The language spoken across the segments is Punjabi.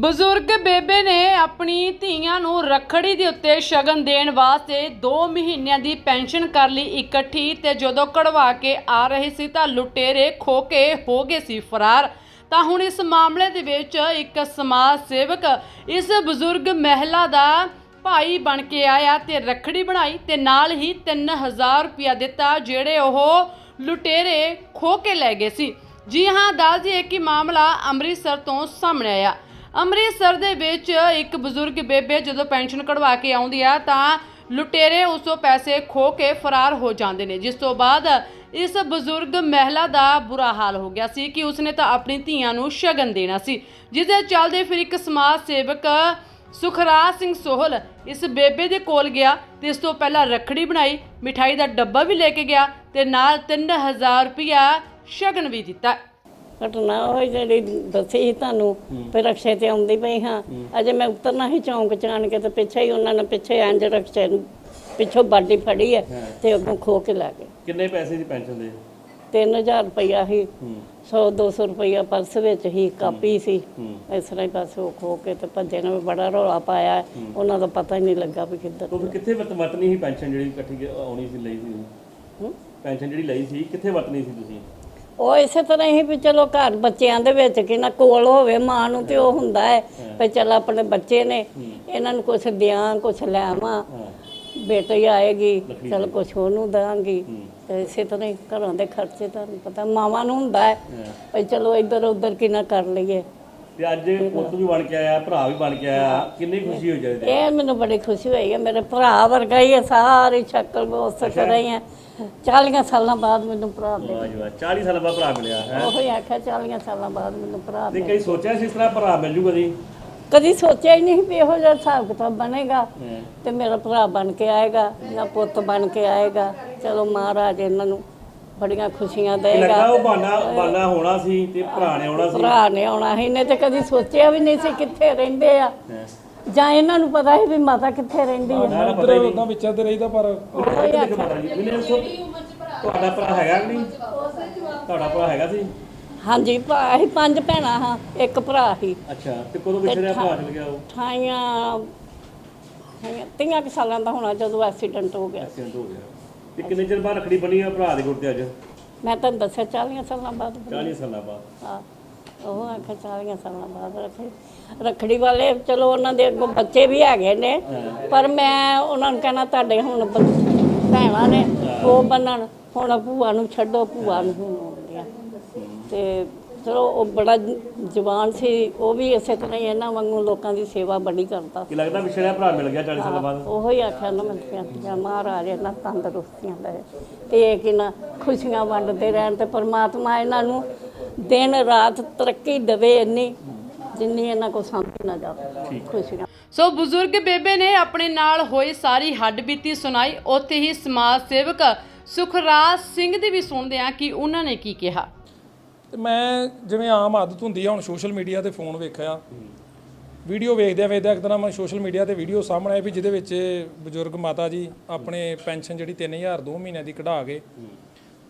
ਬਜ਼ੁਰਗ ਬੇਬੇ ਨੇ ਆਪਣੀ ਧੀਆਂ ਨੂੰ ਰੱਖੜੀ ਦੇ ਉੱਤੇ ਸ਼ਗਨ ਦੇਣ ਵਾਸਤੇ 2 ਮਹੀਨਿਆਂ ਦੀ ਪੈਨਸ਼ਨ ਕਰ ਲਈ ਇਕੱਠੀ ਤੇ ਜਦੋਂ ਕਢਵਾ ਕੇ ਆ ਰਹੇ ਸੀ ਤਾਂ ਲੁਟੇਰੇ ਖੋ ਕੇ ਹੋ ਗਏ ਸੀ ਫਰਾਰ। ਤਾਂ ਹੁਣ ਇਸ ਮਾਮਲੇ ਦੇ ਵਿੱਚ ਇੱਕ ਸਮਾਜ ਸੇਵਕ ਇਸ ਬਜ਼ੁਰਗ ਮਹਿਲਾ ਦਾ ਭਾਈ ਬਣ ਕੇ ਆਇਆ ਤੇ ਰੱਖੜੀ ਬਣਾਈ ਤੇ ਨਾਲ ਹੀ 3000 ਰੁਪਇਆ ਦਿੱਤਾ, ਜਿਹੜੇ ਉਹ ਲੁਟੇਰੇ ਖੋ ਕੇ ਲੈ ਗਏ ਸੀ। ਜੀ ਹਾਂ, ਦੱਸ ਦਈਏ ਕਿ ਮਾਮਲਾ ਅੰਮ੍ਰਿਤਸਰ ਤੋਂ ਸਾਹਮਣੇ ਆਇਆ। ਅੰਮ੍ਰਿਤਸਰ ਦੇ ਵਿੱਚ ਇੱਕ ਬਜ਼ੁਰਗ ਬੇਬੇ ਜਦੋਂ ਪੈਨਸ਼ਨ ਕਢਵਾ ਕੇ ਆਉਂਦੀ ਆ, ਤਾਂ ਲੁਟੇਰੇ ਉਸ ਤੋਂ ਪੈਸੇ ਖੋ ਕੇ ਫਰਾਰ ਹੋ ਜਾਂਦੇ ਨੇ। ਜਿਸ ਤੋਂ ਬਾਅਦ ਇਸ ਬਜ਼ੁਰਗ ਮਹਿਲਾ ਦਾ ਬੁਰਾ ਹਾਲ ਹੋ ਗਿਆ ਸੀ ਕਿ ਉਸਨੇ ਤਾਂ ਆਪਣੀ ਧੀਆਂ ਨੂੰ ਸ਼ਗਨ ਦੇਣਾ ਸੀ। ਜਿਸ ਦੇ ਚੱਲਦੇ ਫਿਰ ਇੱਕ ਸਮਾਜ ਸੇਵਕ ਸੁਖਰਾਜ ਸਿੰਘ ਸੋਹਲ ਇਸ ਬੇਬੇ ਦੇ ਕੋਲ ਗਿਆ ਤੇ ਇਸ ਤੋਂ ਪਹਿਲਾਂ ਰੱਖੜੀ ਬਣਾਈ, ਮਿਠਾਈ ਦਾ ਡੱਬਾ ਵੀ ਲੈ ਕੇ ਗਿਆ ਤੇ ਨਾਲ 3000 ਰੁਪਇਆ ਸ਼ਗਨ ਵੀ ਦਿੱਤਾ। ਘਟਨਾ ਉਹ ਜਿਹੜੀ ਦੱਸੀ ਸੀ ਤੁਹਾਨੂੰ ਫਿਰ ਰਕਸ਼ੇ ਤੇ ਆਉਂਦੀ ਪਈ ਹਾਂ। ਅਜੇ ਮੈਂ ਉਤਰਨਾ ਹੀ ਚੌਂਕ ਚ ਆਣ ਕੇ ਤੇ ਪਿੱਛੇ ਹੀ ਉਹਨਾਂ ਨੇ ਪਿੱਛੇ ਇੰਜ ਰਕਸ਼ੇ ਨੂੰ ਪਿੱਛੋਂ ਬਾਡੀ ਫੜੀ ਹੈ ਤੇ ਅੱਗੋਂ ਖੋ ਕੇ ਲੈ ਗਏ। ਕਿੰਨੇ ਪੈਸੇ ਦੀ ਪੈਨਸ਼ਨ ਦੇ? 3000 ਰੁਪਇਆ ਹੀ। ਹੂੰ 100 200 ਰੁਪਇਆ ਪਰਸ ਵਿੱਚ ਹੀ ਕਾਪੀ ਸੀ। ਇਸ ਤਰ੍ਹਾਂ ਹੀ ਬਸ ਉਹ ਖੋ ਕੇ ਤੇ ਭੱਜੇ ਨੇ ਬੜਾ ਰੌਲਾ ਪਾਇਆ। ਉਹਨਾਂ ਦਾ ਪਤਾ ਹੀ ਨਹੀਂ ਲੱਗਾ ਵੀ ਕਿੱਧਰ ਉਹ ਕਿੱਥੇ ਵਰਤ ਵਰਤਣੀ ਸੀ ਪੈਨਸ਼ਨ ਜਿਹੜੀ ਇਕੱਠੀ ਆਉਣੀ ਸੀ ਲਈ ਸੀ? ਪੈਨਸ਼ਨ ਜਿਹੜੀ ਲਈ ਸੀ ਕਿੱਥੇ ਵਰਤਣੀ ਸੀ ਤੁਸੀਂ? ਉਹ ਇਸੇ ਤਰ੍ਹਾਂ ਹੀ ਵੀ ਚਲੋ ਘਰ ਬੱਚਿਆਂ ਦੇ ਵਿੱਚ ਕਿ ਨਾ ਕੋਲ ਹੋਵੇ ਮਾਂ ਨੂੰ ਤੇ ਉਹ ਹੁੰਦਾ ਹੈ ਵੀ ਚਲ ਆਪਣੇ ਬੱਚੇ ਨੇ ਇਹਨਾਂ ਨੂੰ ਕੁਛ ਦਿਆਂ ਕੁਛ ਲੈਵਾਂ ਹਾਂ। ਬੇਟੀ ਆਏਗੀ ਚਲ ਕੁਛ ਉਹਨੂੰ ਦਾਂਗੀ। ਤੇ ਇਸੇ ਤਰ੍ਹਾਂ ਹੀ ਘਰਾਂ ਦੇ ਖਰਚੇ ਤੁਹਾਨੂੰ ਪਤਾ ਮਾਵਾਂ ਨੂੰ ਹੁੰਦਾ ਹੈ ਵੀ ਚਲੋ ਇੱਧਰ ਉੱਧਰ ਕਿੰਨਾ ਕਰ ਲਈਏ। ਤੇ ਅੱਜ ਪੁੱਤ ਵੀ ਬਣ ਕੇ ਆਇਆ ਭਰਾ ਵੀ ਬਣ ਕੇ ਆਇਆ। ਕਿੰਨੀ ਖੁਸ਼ੀ ਹੋਈ ਜਾਂਦੀ ਇਹ ਮੈਨੂੰ ਬੜੀ ਖੁਸ਼ੀ ਹੋਈ ਹੈ। ਮੇਰੇ ਭਰਾ ਵਰਗਾ ਹੀ ਹੈ ਸਾਰੀ ਸ਼ਕਲ ਬੋਸ ਕਰ ਰਹੀ ਹੈ। 40 ਸਾਲਾਂ ਬਾਅਦ ਮੈਨੂੰ ਭਰਾ ਮਿਲਿਆ। ਵਾਹ ਜੀ ਵਾਹ 40 ਸਾਲ ਬਾਅਦ ਭਰਾ ਮਿਲਿਆ ਹੈ? ਉਹ ਹੀ ਆਖਿਆ 40 ਸਾਲਾਂ ਬਾਅਦ ਮੈਨੂੰ ਭਰਾ ਤੇ ਮਿਲਿਆ। ਕਈ ਸੋਚਿਆ ਸੀ ਇਸ ਤਰ੍ਹਾਂ ਭਰਾ ਮਿਲ ਜੂਗਾ ਜੀ? ਕਦੀ ਸੋਚਿਆ ਹੀ ਨਹੀਂ ਵੀ ਇਹੋ ਜਿਹਾ ਹਿਸਾਬ ਕਿਤਾਬ ਬਣੇਗਾ ਹਾਂ। ਤੇ ਮੇਰਾ ਭਰਾ ਬਣ ਕੇ ਆਏਗਾ ਜਾਂ ਪੁੱਤ ਬਣ ਕੇ ਆਏਗਾ। ਚਲੋ ਮਹਾਰਾਜ ਇਹਨਾਂ ਨੂੰ ਬੜੀਆਂ ਖੁਸ਼ੀਆਂ ਇਹ ਦੇਗਾ। ਲੱਗਾ ਉਹ ਬਾਨਾ ਬਾਨਾ ਹੋਣਾ ਸੀ ਤੇ ਭਰਾ ਨੇ ਆਉਣਾ ਸੀ। ਭਰਾ ਨੇ ਆਉਣਾ ਸੀ ਇਹਨੇ ਤੇ ਕਦੀ ਸੋਚਿਆ ਵੀ ਨਹੀਂ ਸੀ ਕਿੱਥੇ ਰਹਿੰਦੇ ਆ। ਹਾਂ। ਜਾਂ ਇਹਨਾਂ ਨੂੰ ਪਤਾ ਸੀ ਵੀ ਮਾਤਾ ਕਿੱਥੇ ਰਹਿੰਦੀ ਆ ਨਾ ਪਤਾ ਹੀ ਨਹੀਂ ਉਦਾਂ ਵਿਚਰਦੇ ਰਹੀਦਾ ਪਰ ਤੁਹਾਡਾ ਭਰਾ ਹੈਗਾ ਕਿ ਨਹੀਂ? ਤੁਹਾਡਾ ਭਰਾ ਹੈਗਾ ਸੀ? ਹਾਂਜੀ ਭਰਾ ਅਸੀਂ ਪੰਜ ਭੈਣਾਂ ਹਾਂ ਇੱਕ ਭਰਾ ਸੀ। ਅੱਛਾ ਤੇ ਕਦੋਂ ਵਿਛੜਿਆ ਭਰਾ ਚਲ ਗਿਆ ਉਹ? ਠਾਈਆਂ ਠਾਈਆਂ ਤੀਆਂ ਕੁ ਸਾਲਾਂ ਦਾ ਹੋਣਾ ਜਦੋਂ ਐਕਸੀਡੈਂਟ ਹੋ ਗਿਆ। ਐਕਸੀਡੈਂਟ ਹੋ ਗਿਆ। ਤੇ ਕਿੰਨੇ ਚਿਰ ਬਾਅਦ ਰੱਖੜੀ ਬਣੀ ਆ ਭਰਾ ਦੇ ਗੁਰ ਤੇ ਅੱਜ ਮੈਂ ਤੁਹਾਨੂੰ ਦੱਸਿਆ 40 ਸਾਲਾਂ ਬਾਅਦ 40 ਸਾਲਾਂ ਬਾਅਦ। ਹਾਂ। ਉਹ ਆਖਿਆ 40 ਸਾਲਾਂ ਬਾਅਦ ਰੱਖੜੀ ਰੱਖੜੀ ਵਾਲੇ ਚਲੋ ਉਹਨਾਂ ਦੇ ਅੱਗੋਂ ਬੱਚੇ ਵੀ ਹੈਗੇ ਨੇ ਪਰ ਮੈਂ ਉਹਨਾਂ ਨੂੰ ਕਹਿਣਾ ਤੁਹਾਡੇ ਹੁਣ ਬ- ਭੈਣਾਂ ਨੇ ਉਹ ਬੰਨਣ ਹੁਣ ਭੂਆ ਨੂੰ ਛੱਡੋ ਭੂਆ ਨੂੰ ਹੁਣ ਆਉਂਦੀਆਂ ਤੇ ਚਲੋ ਉਹ ਬੜਾ ਜਵਾਨ ਸੀ ਉਹ ਵੀ ਇਸੇ ਤਰ੍ਹਾਂ ਹੀ ਇਹਨਾਂ ਵਾਂਗੂ ਲੋਕਾਂ ਦੀ ਸੇਵਾ ਬੜੀ ਕਰਦਾ ਕੀ ਲੱਗਦਾ ਵਿਛੜਿਆ ਭਰਾ ਮਿਲ ਗਿਆ 40 ਸਾਲਾਂ ਬਾਅਦ? ਉਹੋ ਹੀ ਆਖਿਆ ਨਾ ਮੈਂ ਕਿਹਾ ਜਾਂ ਮਹਾਰਾਜ ਇਹਨਾਂ ਤੰਦਰੁਸਤੀਆਂ ਦੇ ਤੇ ਇਹ ਕਿ ਨਾ ਖੁਸ਼ੀਆਂ ਵੰਡਦੇ ਰਹਿਣ ਤੇ ਪਰਮਾਤਮਾ ਇਹਨਾਂ ਨੂੰ ਦਿਨ ਰਾਤ ਤਰੱਕੀ ਦੇਵੇ ਇੰਨੀ ਜਿੰਨੀ ਇਹਨਾਂ ਕੋ ਸਾਂਭੀ ਨਾ ਜਾਵੇ। ਖੁਸ਼ੀਆਂ ਸੋ ਬਜ਼ੁਰਗ ਬੇਬੇ ਨੇ ਆਪਣੇ ਨਾਲ ਹੋਈ ਸਾਰੀ ਹੱਡਬੀਤੀ ਸੁਣਾਈ। ਉੱਥੇ ਹੀ ਸਮਾਜ ਸੇਵਕ ਸੁਖਰਾਜ ਸਿੰਘ ਦੀ ਵੀ ਸੁਣਦੇ ਆ ਕਿ ਉਹਨਾਂ ਨੇ ਕੀ ਕਿਹਾ। ਤੇ ਮੈਂ ਜਿਵੇਂ ਆਮ ਆਦਤ ਹੁੰਦੀ ਆ ਹੁਣ ਸੋਸ਼ਲ ਮੀਡੀਆ ਤੇ ਫੋਨ ਵੇਖਿਆ। ਵੀਡੀਓ ਵੇਖਦਿਆਂ ਵੇਖਦਿਆਂ ਇੱਕ ਦਿਨ ਮੈਂ ਸੋਸ਼ਲ ਮੀਡੀਆ ਤੇ ਵੀਡੀਓ ਸਾਹਮਣੇ ਆਈ ਵੀ ਜਿਹਦੇ ਵਿੱਚ ਬਜ਼ੁਰਗ ਮਾਤਾ ਜੀ ਆਪਣੇ ਪੈਨਸ਼ਨ ਜਿਹੜੀ 3000 ਦੋ ਮਹੀਨਿਆਂ ਦੀ ਕਢਾ ਕੇ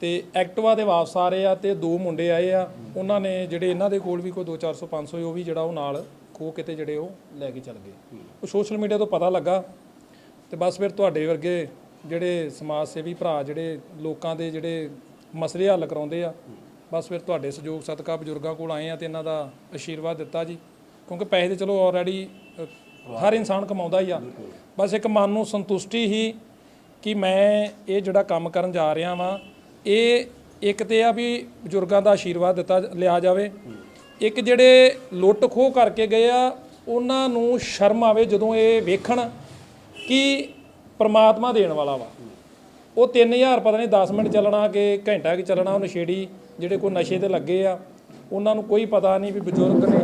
ਤੇ ਐਕਟਿਵਾ ਦੇ ਵਾਪਸ ਆ ਰਹੇ ਆ ਤੇ ਦੋ ਮੁੰਡੇ ਆਏ ਆ। ਉਹਨਾਂ ਨੇ ਜਿਹੜੇ ਇਹਨਾਂ ਦੇ ਕੋਲ ਵੀ ਕੋਈ 2 400 500 ਉਹ ਵੀ ਜਿਹੜਾ ਉਹ ਨਾਲ ਖੋ ਕਿਤੇ ਜਿਹੜੇ ਉਹ ਲੈ ਕੇ ਚੱਲ ਗਏ। ਉਹ ਸੋਸ਼ਲ ਮੀਡੀਆ ਤੋਂ ਪਤਾ ਲੱਗਾ ਤੇ ਬਸ ਫਿਰ ਤੁਹਾਡੇ ਵਰਗੇ ਜਿਹੜੇ ਸਮਾਜ ਸੇਵੀ ਭਰਾ ਜਿਹੜੇ ਲੋਕਾਂ ਦੇ ਜਿਹੜੇ ਮਸਲੇ ਹੱਲ ਕਰਾਉਂਦੇ ਆ ਬਸ ਫਿਰ ਤੁਹਾਡੇ ਸਹਿਯੋਗ ਸਦਕਾ ਬਜ਼ੁਰਗਾਂ ਕੋਲ ਆਏ ਆ ਤੇ ਇਹਨਾਂ ਦਾ ਆਸ਼ੀਰਵਾਦ ਦਿੱਤਾ ਜੀ। ਕਿਉਂਕਿ ਪੈਸੇ ਤੇ ਚਲੋ ਆਲਰੇਡੀ ਹਰ ਇਨਸਾਨ ਕਮਾਉਂਦਾ ਹੀ ਆ। ਬਸ ਇੱਕ ਮਨ ਨੂੰ ਸੰਤੁਸ਼ਟੀ ਹੀ ਕਿ ਮੈਂ ਇਹ ਜਿਹੜਾ ਕੰਮ ਕਰਨ ਜਾ ਰਿਹਾ ਵਾਂ ਇਹ ਇੱਕ ਤੇ ਆ ਵੀ ਬਜ਼ੁਰਗਾਂ ਦਾ ਆਸ਼ੀਰਵਾਦ ਦਿੱਤਾ ਲਿਆ ਜਾਵੇ। ਇੱਕ ਜਿਹੜੇ ਲੁੱਟ ਖੋਹ ਕਰਕੇ ਗਏ ਆ, ਉਹਨਾਂ ਨੂੰ ਸ਼ਰਮ ਆਵੇ ਜਦੋਂ ਇਹ ਵੇਖਣ ਕਿ ਪ੍ਰਮਾਤਮਾ ਦੇਣ ਵਾਲਾ ਵਾ। ਉਹ 3000 ਪਤਾ ਨਹੀਂ 10 ਮਿੰਟ ਚੱਲਣਾ ਕਿ ਘੰਟਾ ਕਿ ਚੱਲਣਾ ਉਹ ਨਸ਼ੇੜੀ ਜਿਹੜੇ ਕੋਈ ਨਸ਼ੇ ਤੇ ਲੱਗੇ ਆ, ਉਹਨਾਂ ਨੂੰ ਕੋਈ ਪਤਾ ਨਹੀਂ ਵੀ ਬਜ਼ੁਰਗ ਨੇ।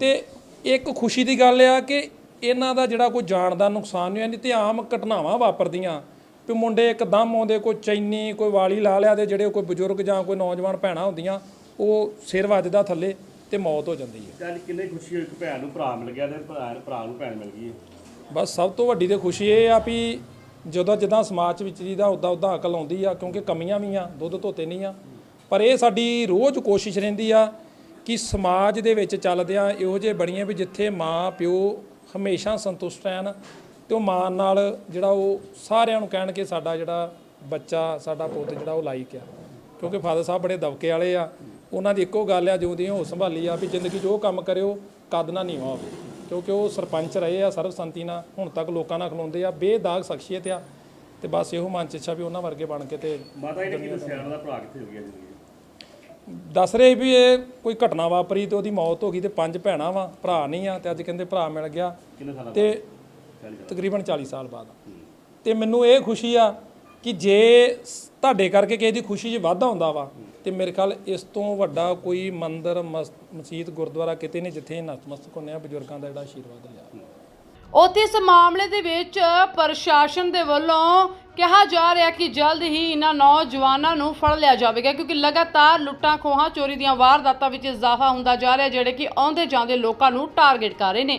ਤੇ ਇੱਕ ਖੁਸ਼ੀ ਦੀ ਗੱਲ ਆ ਕਿ ਇਹਨਾਂ ਦਾ ਜਿਹੜਾ ਕੋਈ ਜਾਣ ਦਾ ਨੁਕਸਾਨ ਨਹੀਂ ਹੋਇਆ ਨਹੀਂ ਤੇ ਆਮ ਘਟਨਾਵਾਂ ਵਾਪਰਦੀਆਂ। ਵੀ ਮੁੰਡੇ ਇੱਕਦਮ ਆਉਂਦੇ ਕੋਈ ਚੈਨੀ ਕੋਈ ਵਾਲੀ ਲਾ ਲਿਆ ਤੇ ਜਿਹੜੇ ਕੋਈ ਬਜ਼ੁਰਗ ਜਾਂ ਕੋਈ ਨੌਜਵਾਨ ਭੈਣਾਂ ਹੁੰਦੀਆਂ ਉਹ ਸਿਰ ਵੱਜਦਾ ਥੱਲੇ ਤੇ ਮੌਤ ਹੋ ਜਾਂਦੀ ਹੈ। ਚੱਲ ਕਿੰਨੀ ਖੁਸ਼ੀ ਹੋਈ ਕਿ ਭੈਣ ਨੂੰ ਭਰਾ ਮਿਲ ਗਿਆ ਤੇ ਭਰਾ ਭਰਾ ਨੂੰ ਭੈਣ ਮਿਲ ਗਈ ਬਸ ਸਭ ਤੋਂ ਵੱਡੀ ਤੇ ਖੁਸ਼ੀ ਇਹ ਆ ਵੀ ਜਦੋਂ ਜਿੱਦਾਂ ਸਮਾਜ ਵਿੱਚ ਜੀਦਾ ਉਦਾਂ ਉਦਾਂ ਅਕਲ ਆਉਂਦੀ ਆ ਕਿਉਂਕਿ ਕਮੀਆਂ ਵੀ ਆ ਦੁੱਧ ਧੋਤੇ ਨਹੀਂ ਆ ਪਰ ਇਹ ਸਾਡੀ ਰੋਜ਼ ਕੋਸ਼ਿਸ਼ ਰਹਿੰਦੀ ਆ ਕਿ ਸਮਾਜ ਦੇ ਵਿੱਚ ਚੱਲਦਿਆਂ ਇਹੋ ਜਿਹੇ ਬਣੀਏ ਵੀ ਜਿੱਥੇ ਮਾਂ ਪਿਓ ਹਮੇਸ਼ਾ ਸੰਤੁਸ਼ਟ ਰਹਿਣ ਤੇ ਉਹ ਮਾਂ ਨਾਲ ਜਿਹੜਾ ਉਹ ਸਾਰਿਆਂ ਨੂੰ ਕਹਿਣ ਕਿ ਸਾਡਾ ਜਿਹੜਾ ਬੱਚਾ ਸਾਡਾ ਪੁੱਤ ਜਿਹੜਾ ਉਹ ਲਾਇਕ ਆ। ਕਿਉਂਕਿ ਫਾਦਰ ਸਾਹਿਬ ਬੜੇ ਦਬਕੇ ਵਾਲੇ ਆ। ਉਹਨਾਂ ਦੀ ਇੱਕੋ ਗੱਲ ਆ ਜਿਉਂ ਦੀ ਉਹ ਸੰਭਾਲੀ ਆ ਵੀ ਜ਼ਿੰਦਗੀ 'ਚ ਉਹ ਕੰਮ ਕਰਿਓ ਕਦ ਨਾ ਨੀਵਾ ਹੋਵੇ। ਕਿਉਂਕਿ ਉਹ ਸਰਪੰਚ ਰਹੇ ਆ ਸਰਬਸੰਮਤੀ ਨਾਲ ਹੁਣ ਤੱਕ ਲੋਕਾਂ ਨਾਲ ਖਲੋਂਦੇ ਆ ਬੇਦਾਗ ਸ਼ਖਸੀਅਤ ਆ ਤੇ ਬਸ ਇਹੋ ਮਨ ਚ ਇੱਛਾ ਵੀ ਉਹਨਾਂ ਵਰਗੇ ਬਣ ਕੇ ਤੇ ਮਾਤਾ ਜੀ ਨੇ ਕੀ ਦੱਸਿਆ ਉਹਨਾਂ ਦਾ ਭਰਾ ਕਿੱਥੇ ਹੋ ਗਿਆ ਜ਼ਿੰਦਗੀ ਦੱਸ ਰਹੇ ਵੀ ਇਹ ਕੋਈ ਘਟਨਾ ਵਾਪਰੀ ਤੇ ਉਹਦੀ ਮੌਤ ਹੋ ਗਈ ਤੇ ਪੰਜ ਭੈਣਾਂ ਵਾ ਭਰਾ ਨਹੀਂ ਆ ਤੇ ਅੱਜ ਕਹਿੰਦੇ ਭਰਾ ਮਿਲ ਗਿਆ ਤੇ ਤਕਰੀਬਨ 40 ਸਾਲ ਬਾਅਦ। ਤੇ ਮੈਨੂੰ ਇਹ ਖੁਸ਼ੀ ਆ ਕਿ ਜੇ ਤੁਹਾਡੇ ਕਰਕੇ ਕਿਸੇ ਦੀ ਖੁਸ਼ੀ 'ਚ ਵਾਧਾ ਹੁੰਦਾ ਵਾ, ਤੇ ਮੇਰੇ ਖਿਆਲ ਇਸ ਤੋਂ ਵੱਡਾ ਕੋਈ ਮੰਦਿਰ, ਮਸ- ਮਸਜਿਦ, ਗੁਰਦੁਆਰਾ ਕਿਤੇ ਨਹੀਂ ਜਿੱਥੇ ਨਤਮਸਤਕ ਹੁੰਦੇ ਆ, ਬਜ਼ੁਰਗਾਂ ਦਾ ਜਿਹੜਾ ਆਸ਼ੀਰਵਾਦ ਲਿਆ। ਉੱਥੇ ਇਸ ਮਾਮਲੇ ਦੇ ਵਿੱਚ ਪ੍ਰਸ਼ਾਸਨ ਦੇ ਵੱਲੋਂ ਕਿਹਾ ਜਾ ਰਿਹਾ ਕਿ ਜਲਦ ਹੀ ਇਹਨਾਂ ਨੌਜਵਾਨਾਂ ਨੂੰ ਫੜ ਲਿਆ ਜਾਵੇਗਾ, ਕਿਉਂਕਿ ਲਗਾਤਾਰ ਲੁੱਟਾਂ ਖੋਹਾਂ, ਚੋਰੀ ਦੀਆਂ ਵਾਰਦਾਤਾਂ ਵਿੱਚ ਇਜ਼ਾਫਾ ਹੁੰਦਾ ਜਾ ਰਿਹਾ, ਜਿਹੜੇ ਕਿ ਆਉਂਦੇ ਜਾਂਦੇ ਲੋਕਾਂ ਨੂੰ ਟਾਰਗੇਟ ਕਰ ਰਹੇ ਨੇ।